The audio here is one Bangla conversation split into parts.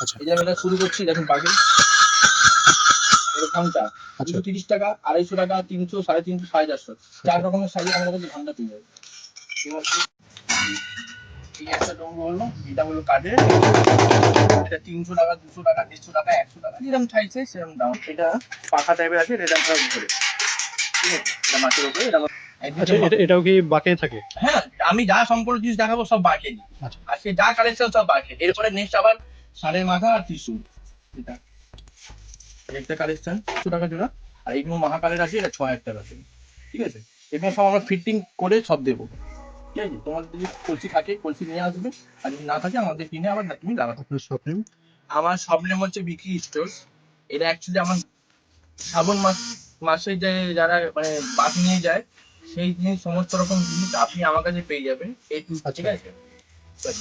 আচ্ছা। এই যে আমি এটা শুরু করছি দেখুন ঘণ্টা আচ্ছা। দুশো তিরিশ টাকা আড়াইশো টাকা তিনশো সাড়ে তিনশো সাড়ে চারশো। চার রকমের সাইজে আমাদের কাছে ঘণ্টা পেয়ে যাবে। এই একটা ডোঙ্গো হলো এটা হলো কাঠের। এটা তিনশো টাকা দুশো টাকা দেড়শো টাকা একশো টাকা যেরকম চাইছে সেরকম দাম। এটা পাখা টাইপের আছে এটা আমরা ঘুরে ঠিক আছে? এটা মাটির উপরে এটা আমার- আচ্ছা এটা এটাও কি বাকে থাকে? হ্যাঁ আমি যা সম্পূর্ণ জিনিস দেখাবো সব বাকি আচ্ছা। আর সে যা কালেকশন সব বাকি এরপরে নেক্সট আবার সাড়ে মাথা আর টিস্যু। এটা। একটা কালেকশন দুশো টাকা জোড়া। আর এইগুলো মহাকালের আছে এটা ছ হাজার টাকা ঠিক আছে? এগুলো সব আমরা ফিটিং করে সব দেবো। ঠিক আছে? তোমার যদি কলসি থাকে কলসি নিয়ে আসবে। আর যদি না থাকে আমাদের কিনে আবার তুমি লাগাতে আপনার শপ নেম আমার সব নেম হচ্ছে বিকি স্টোর্স এটা অ্যাকচুয়ালি আমার শ্রাবণ মাস মাসে যে যারা মানে বাদ নিয়ে যায় সেই জিনিস সমস্ত রকম জিনিস আপনি আমার কাছে পেয়ে যাবেন। এই টু- ঠিক আছে?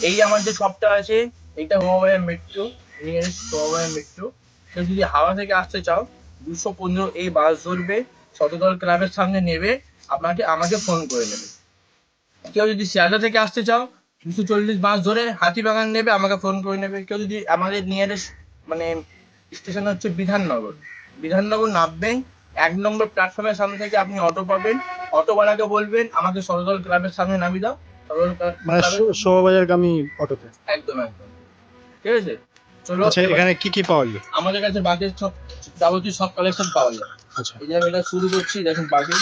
এই আমার যে শপটা আছে এইটা mobile metro nearest mobile metro কেউ যদি হাওড়া থেকে আসতে চাও দুশো পনেরো এই বাস ধরবে শতদল ক্লাবের সামনে নেবে আপনাকে আমাকে ফোন করে নেবে। কেউ যদি শিয়ালদা থেকে আসতে চাও দুশো চল্লিশ বাস ধরে হাতিবাগান নেবে আমাকে ফোন করে নেবে। কেউ যদি আমাদের নিয়ারেস্ট মানে স্টেশন হচ্ছে বিধাননগর। বিধাননগর নামবেন এক নম্বর প্ল্যাটফর্মের সামনে থেকে আপনি অটো পাবেন। অটোওয়ালাকে বলবেন আমাকে সরদল ক্লাবের সামনে নামিয়ে দাও। সরদল মানে শোভাবাজারগামী অটোতে একদম একদম। ঠিক আছে? চলো আচ্ছা এখানে কি কি পাওয়া যায়? আমাদের কাছে বাকির সব যাবতীয় সব কালেকশন পাওয়া যায়। আচ্ছা। এই যে আমি এটা শুরু করছি দেখুন বাকি।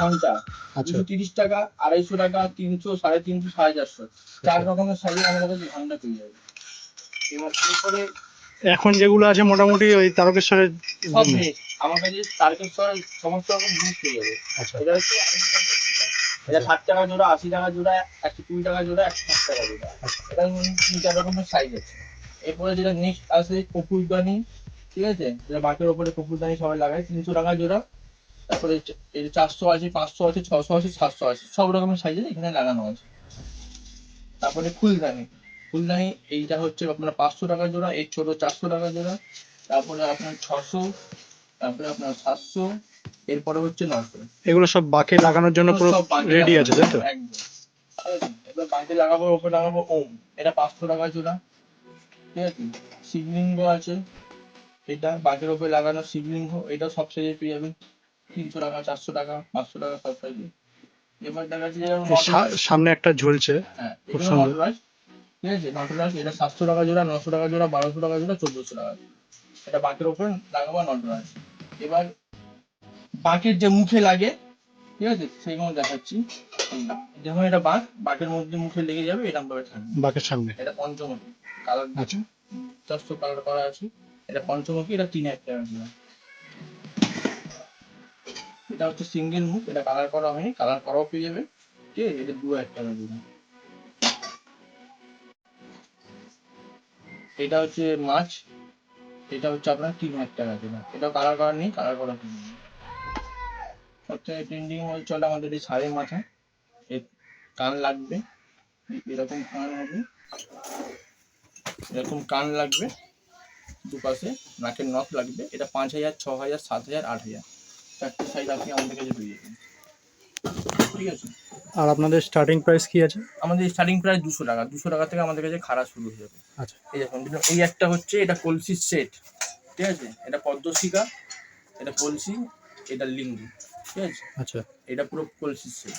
ঘণ্টা। আচ্ছা। দুশো তিরিশ টাকা আড়াইশো টাকা তিনশো সাড়ে তিনশো সাড়ে চারশো। চার রকমের সাইজে আমাদের কাছে ঘণ্টা পেয়ে যাবে। এবার এরপরে এখন যেগুলো আছে মোটামুটি ওই তারকেশ্বরের সব আমার কাছে তারকেশ্বরের সমস্ত রকম জিনিস পেয়ে যাবে। আচ্ছা। এটা হচ্ছে এটা ষাট টাকা জোড়া, আশি টাকা জোড়া, একশো কুড়ি টাকা জোড়া, একশো ষাট টাকা জোড়া। এটা তিন চার রকমের সাইজ আছে। এরপরে যেটা নেক্সট আছে কপুরদানি, ঠিক আছে? যেটা বাঁকের ওপরে কপুরদানি সবাই লাগায়, তিনশো টাকা জোড়া। তারপরে এই চারশো আছে, পাঁচশো আছে, ছশো আছে, সাতশো আছে, সব রকমের সাইজে এখানে লাগানো আছে। তারপরে ফুলদানি। ফুলদানি, এইটা হচ্ছে আপনার পাঁচশো টাকা জোড়া এই ছোট চারশো টাকা জোড়া। তারপরে আপনার ছশো, তারপরে আপনার সাতশো এরপরে হচ্ছে নশো এগুলো সব বাকে লাগানোর জন্য পুরো রেডি আছে তাই তো। এবার বাড়িতে লাগাবো ওপরে লাগাবো ওম। এটা পাঁচশো টাকা জোড়া ঠিক আছে? শিবলিঙ্গ আছে। এটা বাঘের ওপরে লাগানো শিবলিঙ্গ। এটা সব সাইজে পেয়ে যাবেন। তিনশো টাকা চারশো টাকা পাঁচশো টাকা সব সাইজে এবার দেখা যাচ্ছে সামনে একটা ঝুলছে। হ্যাঁ খুব সুন্দর। ঠিক আছে? নটরাজ এটা সাতশো টাকা জোড়া নশো টাকা জোড়া বারোশো টাকা জোড়া চোদ্দশো টাকা। এটা বাঁকের ওপরে লাগাবো নটরাজ। এবার বাঁকের যে মুখে লাগে ঠিক আছে? সেইগুলো দেখাচ্ছি। যেমন এটা বাঁক বাঁকের মধ্যে মুখে লেগে যাবে এরকম ভাবে থাকবে। বাকের সামনে? এটা পঞ্চমুখী কালার আচ্ছা। চারশো কালার করা আছে। এটা পঞ্চমুখী এটা তিন জোড়া এটা হচ্ছে সিঙ্গেল মুখ এটা কালার করা হয়নি কালার করাও পেয়ে যাবে। ঠিক আছে? এটা দু জোড়া এটা হচ্ছে মাছ এটা হচ্ছে আপনার তিন হাজার টাকা এটা কালার করা নেই কালার করা সবথেকে ট্রেন্ডিং হচ্ছে চলে আমাদের এই সাড়ে মাথা এর কান লাগবে। এরকম কান হবে। এরকম কান লাগবে। দুপাশে নাকের নখ লাগবে। এটা পাঁচ হাজার ছ হাজার সাত হাজার আট হাজার। চারটে সাইজ আপনি আমাদের কাছে পেয়ে যাবেন। ঠিক আছে? আর আপনাদের স্টার্টিং প্রাইস কি আছে? আমাদের স্টার্টিং প্রাইস দুশো টাকা। দুশো টাকা থেকে আমাদের কাছে খাড়া শুরু হয়ে যাবে। আচ্ছা। এই দেখুন, এই একটা হচ্ছে এটা কলসির সেট ঠিক আছে? এটা পদ্মশিকা এটা কলসি এটা লিঙ্গি। ঠিক আছে? আচ্ছা। এটা পুরো কলসির সেট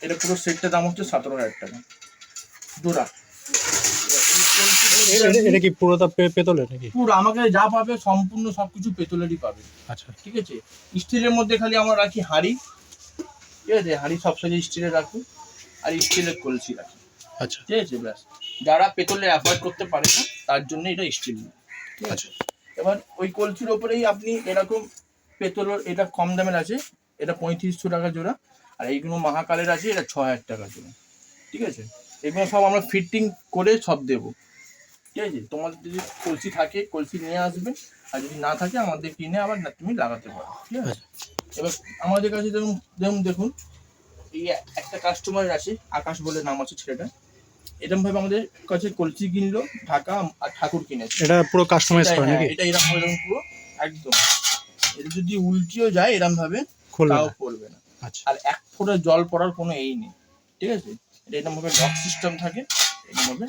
এটা পুরো সেটটার দাম হচ্ছে সতেরো হাজার টাকা। জোড়া এটা- কি পুরোটা পেতলের নাকি? পুরো আমাকে যা পাবে সম্পূর্ণ সবকিছু পেতলেরই পাবে। আচ্ছা। ঠিক আছে? স্টিলের মধ্যে খালি আমরা রাখি হাঁড়ি। ঠিক আছে? হাঁড়ি সব সাইজে স্টিলের রাখি। আর স্টিলের কলসি রাখি। আচ্ছা। ঠিক আছে? ব্যাস। যারা পেতলে অ্যাভয়েড করতে পারে না তার জন্য এটা স্টিল ঠিক আছে? এবার ওই কলসির ওপরেই আপনি এরকম পেতলের এটা কম দামের আছে এটা পঁয়ত্রিশশো টাকা জোড়া আর এইগুলো মহাকালের আছে এটা ছ হাজার টাকা জোড়া ঠিক আছে? এগুলো সব আমরা ফিটিং করে সব দেবো ঠিক আছে? তোমাদের যদি কলসি থাকে কলসি নিয়ে আসবে আর যদি না থাকে আমাদের কিনে আবার না- তুমি লাগাতে পারো ঠিক আছে? এবার আমাদের কাছে যেমন যেমন দেখুন এই একটা কাস্টমার আছে আকাশ বলে নাম আছে ছেলেটা এরকম ভাবে আমাদের কাছে কলসি কিনলো ঢাকা আর ঠাকুর কিনেছে। এটা পুরো কাস্টমাইজ করে হ্যাঁ, নাকি? এটা এরকম পুরো একদম। এটা যদি উল্টিও যায় এরকম ভাবে তাও পড়বে না। আচ্ছা। আর এক ফোঁটা জল পড়ার কোনো এই নেই ঠিক আছে? এটা এরকমভাবে লক সিস্টেম থাকে এরকমভাবে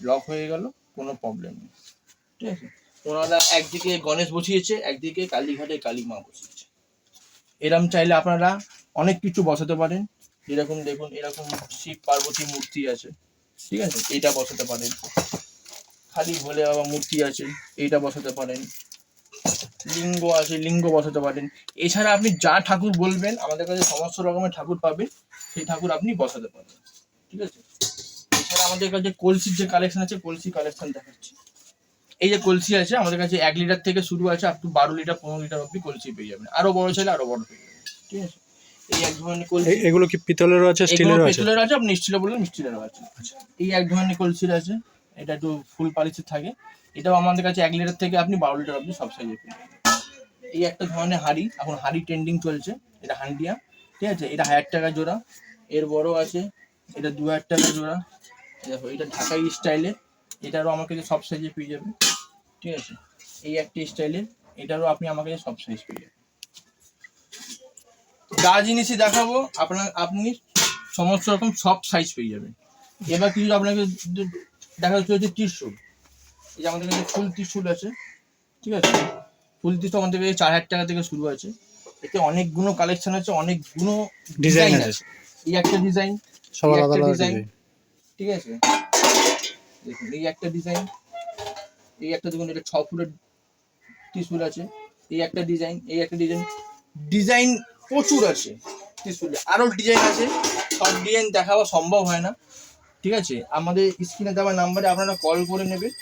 লক হয়ে গেল কোনো প্রবলেম নেই ঠিক আছে? ওনারা একদিকে গণেশ বসিয়েছে একদিকে কালীঘাটে কালী মা বসিয়েছে। এরম চাইলে আপনারা অনেক কিছু বসাতে পারেন। যেরকম দেখুন এরকম শিব পার্বতী মূর্তি আছে ঠিক আছে? এটা বসাতে পারেন। খালি ভোলে বাবা মূর্তি আছে এইটা বসাতে পারেন। লিঙ্গ আছে লিঙ্গ বসাতে পারেন। এছাড়া আপনি যা ঠাকুর বলবেন আমাদের কাছে সমস্ত রকমের ঠাকুর পাবেন সেই ঠাকুর আপনি বসাতে পারবেন। ঠিক আছে? এছাড়া আমাদের কাছে কলসির যে কালেকশন আছে কলসি কালেকশন দেখাচ্ছি। এই যে কলসি আছে আমাদের কাছে এক লিটার থেকে শুরু আছে আপ টু বারো লিটার পনেরো লিটার অব্দি কলসি পেয়ে যাবেন। আরও বড় চাইলে আরও বড় পেয়ে যাবেন। ঠিক আছে? এই এক ধরনের কলসি। এগুলো কি আছে পেতলের আছে? আপনি বললেন আছে। এই এক ধরনের কলসির আছে এটা একটু ফুল পালিশের থাকে। এটাও আমাদের কাছে এক লিটার থেকে আপনি বারো লিটার অব্দি সব সাইজে পেয়ে যাবেন। এই একটা ধরনের হাড়ি, এখন হাড়ি ট্রেন্ডিং চলছে, এটা হান্ডিয়া, ঠিক আছে? এটা হাজার টাকা জোড়া, এর বড় আছে, এটা দু হাজার টাকা জোড়া, দেখো, এটা ঢাকাই স্টাইলের, এটারও আমার কাছে সব সাইজে পেয়ে যাবে, ঠিক আছে? এই একটা স্টাইলের, এটারও আপনি আমার কাছে সব সাইজ পেয়ে যাবেন। যা জিনিসই দেখাবো, আপনার, আপনি সমস্ত রকম সব সাইজ পেয়ে যাবেন। এবার কিছু আপনাকে দেখা যাচ্ছে হচ্ছে ত্রিশুল, এই যে আমাদের কাছে ফুল ত্রিশুল আছে, ঠিক আছে? ফুল ত্রিশুল আমাদের কাছে চার হাজার টাকা থেকে শুরু আছে এতে অনেকগুলো কালেকশন আছে অনেকগুলো ডিজাইন আছে। এই একটা ডিজাইন সব এই আলাদা। ডিজাইন ঠিক আছে? দেখুন এই একটা ডিজাইন এই একটা দেখুন এটা ছ ফুটের ত্রিশুল আছে। এই একটা ডিজাইন এই একটা ডিজাইন ডিজাইন প্রচুর আছে ত্রিশুলে। আরও ডিজাইন আছে সব ডিজাইন দেখানো সম্ভব হয় না ঠিক আছে? আমাদের স্ক্রিনে দেওয়া নাম্বারে আপনারা কল করে নেবেন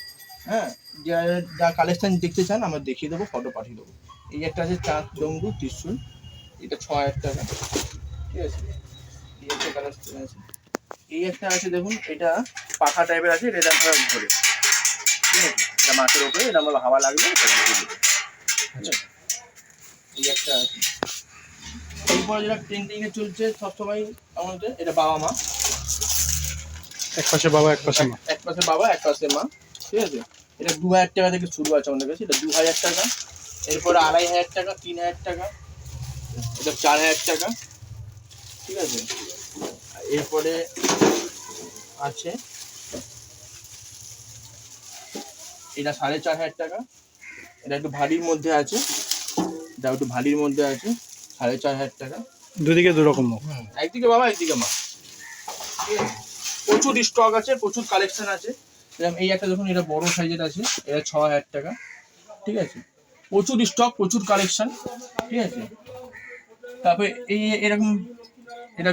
হ্যাঁ যা যা কালেকশন দেখতে চান আমরা দেখিয়ে দেবো ফটো পাঠিয়ে দেবো। এই একটা আছে চাঁদ ডঙ্গু ত্রিশুল এটা ছ হাজার টাকা ঠিক আছে? এই একটা কালেকশন আছে এই একটা আছে দেখুন এটা পাখা টাইপের আছে এটা আমরা ঘোরে ঠিক আছে? এটা মাছের ওপরে এটা আমরা হাওয়া লাগবে আছে? এই একটা আছে। এরপরে যেটা ট্রেন্ডিং এ চলছে সবসময় আমাদের এটা বাবা মা। এক পাশে বাবা এক পাশে মা। এক পাশে বাবা এক পাশে মা। ঠিক আছে? এটা দু হাজার টাকা থেকে শুরু আছে আমাদের কাছে। এটা দু হাজার টাকা। এরপরে আড়াই হাজার টাকা তিন হাজার টাকা। এটা চার হাজার টাকা। ঠিক আছে? এরপরে আছে এটা সাড়ে চার হাজার টাকা। এটা একটু ভারীর মধ্যে আছে। এটা একটু ভারীর মধ্যে আছে। সাড়ে চার হাজার টাকা। দুদিকে দু রকম মুখ একদিকে বাবা একদিকে মা। প্রচুর স্টক আছে প্রচুর কালেকশন আছে। যেরকম এই একটা দেখুন এটা বড় সাইজের আছে এটা ছ হাজার টাকা ঠিক আছে? প্রচুর স্টক প্রচুর কালেকশন ঠিক আছে? তারপরে এই এরকম এটা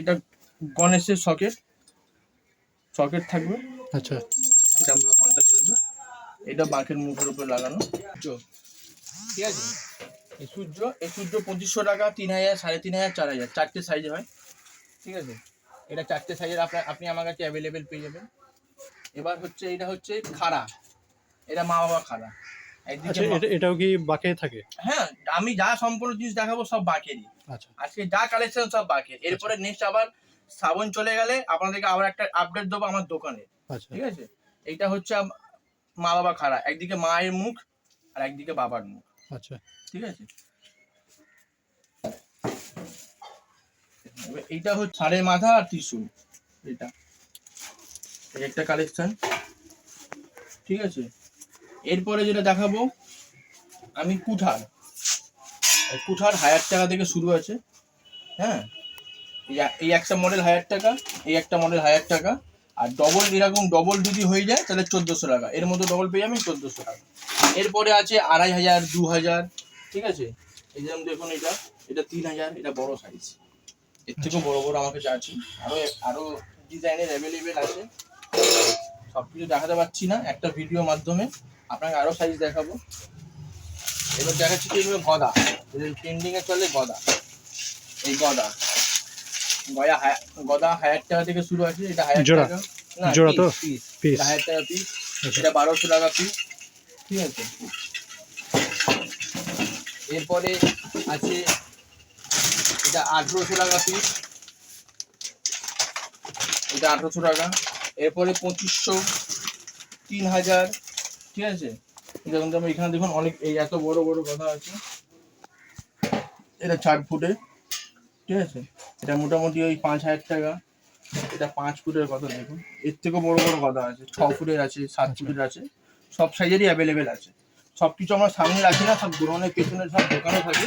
এটা গণেশের সকেট সকেট থাকবে। আচ্ছা। এটা আমরা ঘণ্টা চলবে এটা বাঁকের মুখের উপর লাগানো। সূর্য ঠিক আছে? এই সূর্য এই সূর্য পঁচিশশো টাকা তিন হাজার সাড়ে তিন হাজার চার হাজার চারটে সাইজে হয় ঠিক আছে? এটা চারটে সাইজের আপনার আপনি আমার কাছে অ্যাভেলেবেল পেয়ে যাবেন। এবার হচ্ছে এটা হচ্ছে খাড়া। এটা মা বাবা খাড়া। আচ্ছা এটাও কি বাকে থাকে? হ্যাঁ আমি যা সম্পূর্ণ জিনিস দেখাবো সব বাকেরই। আচ্ছা। আজকে যা কালেকশন সব বাকের। এরপরে নেক্সট আবার শ্রাবণ চলে গেলে আপনাদেরকে আবার একটা আপডেট দেবো আমার দোকানে। আচ্ছা। ঠিক আছে? এইটা হচ্ছে মা বাবা খাড়া। একদিকে মায়ের মুখ আর একদিকে বাবার মুখ। আচ্ছা। ঠিক আছে? এইটা হচ্ছে ষাঁড়ের মাথা আর ত্রিশুল। এটা একটা কালেকশন ঠিক আছে? এরপরে যেটা দেখাবো, আমি কুঠার। কুঠার হাজার টাকা থেকে শুরু আছে। হ্যাঁ? এই একটা মডেল হাজার টাকা, এই একটা মডেল হাজার টাকা। আর ডবল এরকম ডবল যদি হয়ে যায়, তাহলে চোদ্দোশো টাকা। এর মধ্যে ডবল পেয়ে যাবেন চোদ্দোশো টাকা। এরপরে আছে আড়াই হাজার, দু হাজার। ঠিক আছে? এই যেমন দেখুন এটা এটা তিন হাজার, এটা বড় সাইজ এর থেকেও বড় বড় আমার কাছে আছে। আরও আরও ডিজাইনের অ্যাভেলেবেল আছে। সব কিছু দেখাতে পারছি না একটা ভিডিও মাধ্যমে আপনাকে আরও সাইজ দেখাবো। এবার দেখাচ্ছি কি এগুলো গদা। এ চলে গদা। এই গদা। গয়া গদা হাজার টাকা থেকে শুরু আছে এটা হাজার টাকা। না জোড়া তো? পিস হাজার টাকা পিস আচ্ছা। এটা বারোশো টাকা পিস ঠিক আছে? এরপরে আছে এটা আঠেরোশো টাকা পিস এটা আঠেরোশো টাকা। এরপরে পঁচিশশো তিন হাজার ঠিক আছে? দেখুন তো এখানে দেখুন অনেক এই এত বড় বড় কথা আছে। এটা চার ফুটে ঠিক আছে? এটা মোটামুটি ওই পাঁচ হাজার টাকা। এটা পাঁচ ফুটের কথা দেখুন। এর থেকেও বড় বড় কথা আছে। ছ ফুটের আছে সাত ফুটের আছে। সব সাইজেরই অ্যাভেলেবেল আছে। সব কিছু আমরা সামনে রাখি না সব দোকানের পেছনে সব দোকানে থাকে।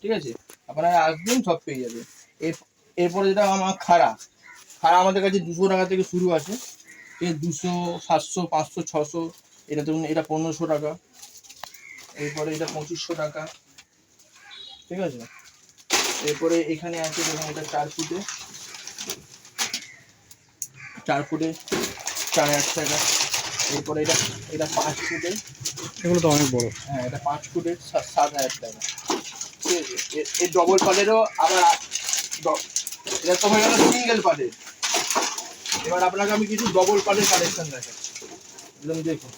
ঠিক আছে? আপনারা আসবেন সব পেয়ে যাবে এর এরপরে যেটা আমার খাড়া খাড়া আমাদের কাছে দুশো টাকা থেকে শুরু আছে। এই দুশো সাতশো পাঁচশো ছশো এটা ধরুন এটা পনেরোশো টাকা। এরপরে এটা পঁচিশশো টাকা। ঠিক আছে? এরপরে এখানে আছে দেখুন এটা চার ফুটে। চার ফুটে চার হাজার টাকা। এরপরে এটা এটা পাঁচ ফুটে। এগুলো তো অনেক বড়। হ্যাঁ এটা পাঁচ ফুটের সাত হাজার টাকা। ঠিক আছে? এর- এর ডবল পালেরও আবার এটা তো হয়ে গেল সিঙ্গেল পালের এবার আপনাকে আমি কিছু ডবল পালের কালেকশন দেখাচ্ছি একদম দেখুন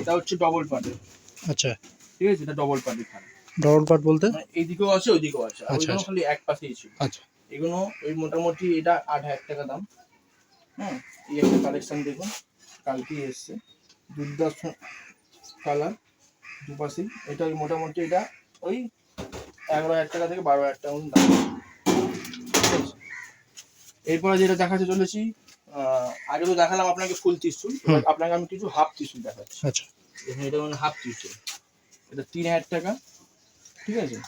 এটা হচ্ছে ডবল পালের আচ্ছা। ঠিক আছে? এটা ডবল পালের খারাপ ডবল পাট বলতে? মানে এইদিকেও আছে ওইদিকেও আছে। আচ্ছা, আচ্ছা। খালি এক পাশেই ছিল। আচ্ছা। এগুলো ওই মোটামুটি এটা আট হাজার টাকা দাম। হ্যাঁ এই একটা কালেকশন দেখুন। কালকেই এসছে। দুর্দর্শ কালার দুপাশেই। এটা ওই মোটামুটি এটা ওই এগারো হাজার টাকা থেকে বারো হাজার টাকা দাম? এরপরে যেটা দেখাতে চলেছি আগে তো দেখালাম আপনাকে ফুল ত্রিশুল আপনাকে আমি কিছু হাফ ত্রিশুল দেখাচ্ছি। আচ্ছা। এটা মানে হাফ ত্রিশুল। এটা তিন হাজার টাকা ঠিক আছে?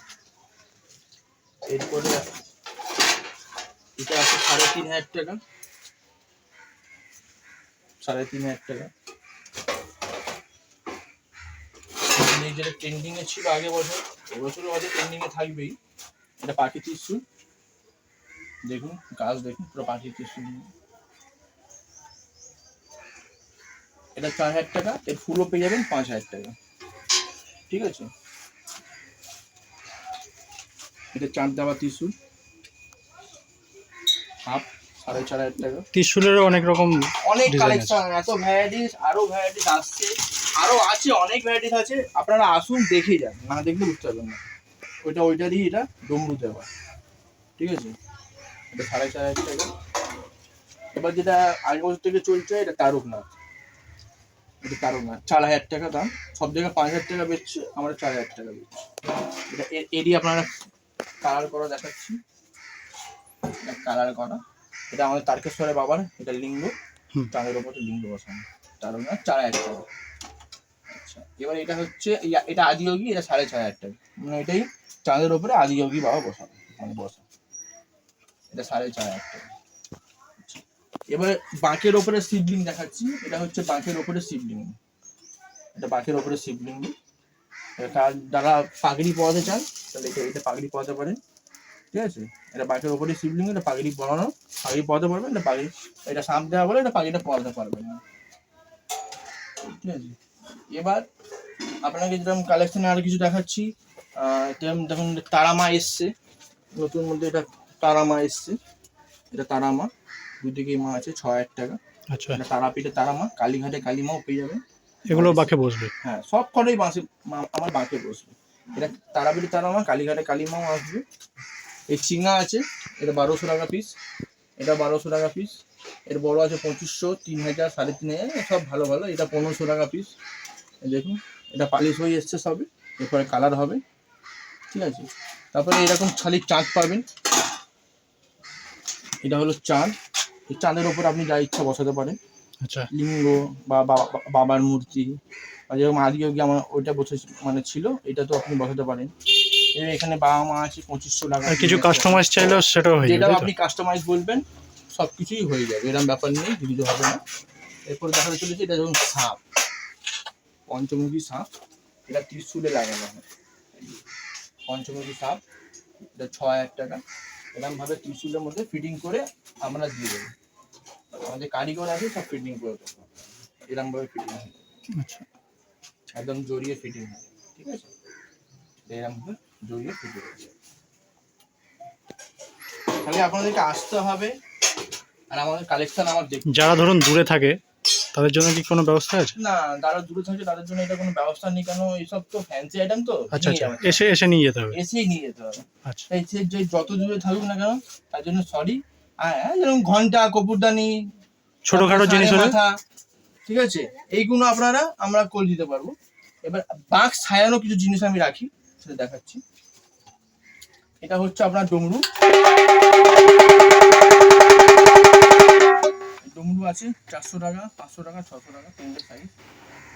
এরপরে এটা আছে সাড়ে তিন হাজার টাকা। সাড়ে তিন হাজার টাকা। এই যেটা ট্রেন্ডিং এ ছিল আগে বছর এবছরও হয়তো ট্রেন্ডিং এ থাকবেই। এটা পাখি ত্রিশুল। দেখুন গাছ দেখুন পুরো পাখি ত্রিশুল। এটা চার হাজার টাকা এর ফুলও পেয়ে যাবেন পাঁচ হাজার টাকা। ঠিক আছে? এটা চাঁদ দেওয়া ত্রিশুল। হাফ সাড়ে চার হাজার টাকা। ত্রিশুলেরও অনেক রকম অনেক কালেকশন এত ভ্যারাইটিস আরও ভ্যারাইটিস আসছে। আরও আছে অনেক ভ্যারাইটিস আছে। আপনারা আসুন দেখে যান। না দেখলে বুঝতে পারবেন না। ওইটা ওইটা দিয়ে এটা ডমরু দেওয়া। ঠিক আছে? এটা সাড়ে চার হাজার টাকা। এবার যেটা আগে বছর থেকে চলছে এটা তারকনাথ এটা তারকনাথ চার হাজার টাকা দাম। সব জায়গায় পাঁচ হাজার টাকা বেচছে আমরা চার হাজার টাকা বেচছি। এটা এরই আপনারা কালার করা দেখাচ্ছি। কালার করা। এটা আমাদের তারকেশ্বরের বাবার এটা লিঙ্গ। চাঁদের ওপরে লিঙ্গ বসানো। তার না চার হাজার টাকা। আচ্ছা এবার এটা হচ্ছে এটা আদিযোগী এটা সাড়ে ছয় হাজার টাকা। মানে এটাই চাঁদের ওপরে আদিযোগী বাবা বসানো মানে বসা এটা সাড়ে ছয় হাজার টাকা। এবার বাঁকের ওপরে শিবলিং দেখাচ্ছি। এটা হচ্ছে বাঁকের ওপরে শিবলিঙ্গ। এটা বাঁকের ওপরে শিবলিঙ্গ। এটা যারা পাগড়ি পরাতে চান, তাহলে এটা পাগড়ি পরাতে পারেন। ঠিক আছে? এটা বাঁকের ওপরে শিবলিঙ্গ, এটা পাগড়ি পরানো। পাগড়ি পরাতে পারবেন, এটা পাগড়ি এটা সাপ দেওয়া বলে এটা পাগড়িটা পরাতে পারবেন। না ঠিক আছে? এবার আপনাকে যেরকম কালেকশনে আর কিছু দেখাচ্ছি যেরকম দেখুন তারামা এসছে। নতুন মধ্যে এটা তারামা এসছে। এটা তারামা। দুদিকে মা আছে ছ হাজার টাকা। আচ্ছা। এটা তারাপীঠে তারামা কালীঘাটে কালীমাও পেয়ে যাবেন এগুলো বাকে বসবে? হ্যাঁ সব কটাই বাঁশে আমার বাঁকে বসবে। এটা তারাপীঠে তারামা কালীঘাটে কালীমাও আসবে। এই চিঙা আছে এটা বারোশো টাকা পিস এটা বারোশো টাকা পিস এর বড় আছে পঁচিশশো তিন হাজার সাড়ে তিন হাজার সব ভালো ভালো। এটা পনেরোশো টাকা পিস দেখুন এটা পালিশ হয়ে এসছে সবে। এরপরে কালার হবে। ঠিক আছে? তারপরে এরকম খালি চাঁদ পাবেন। এটা হলো চাঁদ। চাঁদের ওপর আপনি যা ইচ্ছা বসাতে পারেন। আচ্ছা। লিঙ্গ বা বাবার মূর্তি বা যেরকম আদিযোগী আমার ওইটা বসে মানে ছিল এটা তো আপনি বসাতে পারেন। এখানে বাবা মা আছে পঁচিশশো টাকা কিছু কাস্টমাইজ চাইলেও সেটাও হয়ে যেটা? আপনি কাস্টমাইজ বলবেন সব কিছুই হয়ে যাবে এরকম ব্যাপার নেই দিদিতে হবে না। এরপর দেখাতে চলেছে এটা যেমন সাপ পঞ্চমুখী সাপ এটা ত্রিশুলে লাগানো হয়। পঞ্চমুখী সাপ এটা ছ হাজার টাকা। এরকম ভাবে ত্রিশুলের মধ্যে ফিটিং করে আমরা দিয়ে দেবো। আমাদের কারিগর আছে সব ফিটিং করে দেবো। এরকম ভাবে ফিটিং আচ্ছা। একদম জড়িয়ে ফিটিং হয় ঠিক আছে? এরকম ভাবে জড়িয়ে ফিটিং খালি আপনাদেরকে আসতে হবে আর আমাদের কালেকশন আমার দেখতে যারা ধরুন দূরে থাকে তাদের জন্য কি কোনো ব্যবস্থা আছে? না যারা দূরে থাকে তাদের জন্য এটা কোনো ব্যবস্থা নেই কেন এইসব তো ফ্যান্সি আইটেম তো? আচ্ছা আচ্ছা। এসে এসে নিয়ে যেতে হবে। এসেই নিয়ে যেতে হবে। আচ্ছা। সে যে যত দূরে থাকুক না কেন তার জন্য সরি যেরকম ঘণ্টা কপুরদানি ছোটখাটো জিনিস মাথা, ঠিক আছে? এইগুলো আপনারা আমরা করে দিতে পারব। এবার বাঘ ছায়ানো কিছু জিনিস আমি রাখি সেটা দেখাচ্ছি। এটা হচ্ছে আপনার ডমরু। ডমরু আছে চারশো টাকা পাঁচশো টাকা ছশো টাকা তিনটে সাইজ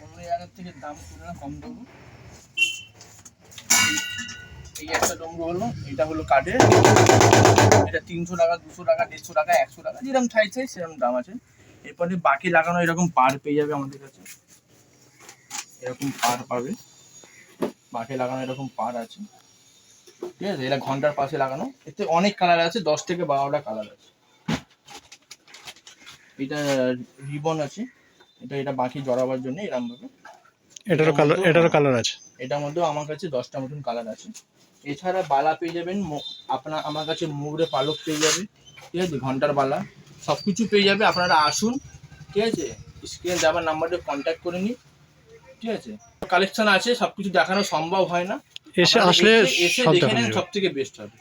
অন্য জায়গার থেকে দাম কম দেবো এই একটা ডমরু হলো এটা হলো কাঠের এটা তিনশো টাকা দুশো টাকা দেড়শো টাকা একশো টাকা যেরকম সাইজ চাই সেরকম দাম আছে। এরপরে বাকি লাগানো এরকম পার পেয়ে যাবে আমাদের কাছে। এরকম পার পাবে। বাকি লাগানো এরকম পার আছে। ঠিক আছে? এটা ঘণ্টার পাশে লাগানো। এতে অনেক কালার আছে দশ থেকে বারোটা কালার আছে। এটা রিবন আছে। এটা এটা বাকি জড়াবার জন্য এরকম ভাবে। এটারও কালার এটারও কালার আছে। এটার মধ্যেও আমার কাছে দশটা মতন কালার আছে। এছাড়া বালা পেয়ে যাবেন আপনার আমার কাছে মুগরে পালক পেয়ে যাবে ঠিক আছে ঘণ্টার বালা সব কিছু পেয়ে যাবে আপনারা আসুন ঠিক আছে স্ক্রিনে যাবার নাম্বারে কন্ট্যাক্ট করে নিন ঠিক আছে। কালেকশন আছে সব কিছু দেখানো সম্ভব হয় না। এসে আসলে এসে- দেখে নেন সব থেকে বেস্ট হবে।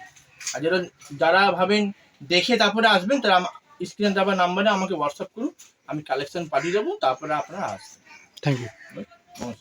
আর যারা যারা ভাবেন দেখে তারপরে আসবেন তারা স্ক্রিনে যাবার নাম্বারে আমাকে হোয়াটসঅ্যাপ করুন আমি কালেকশন পাঠিয়ে দেবো তারপরে আপনারা আসবেন। থ্যাংক ইউ নমস্কার।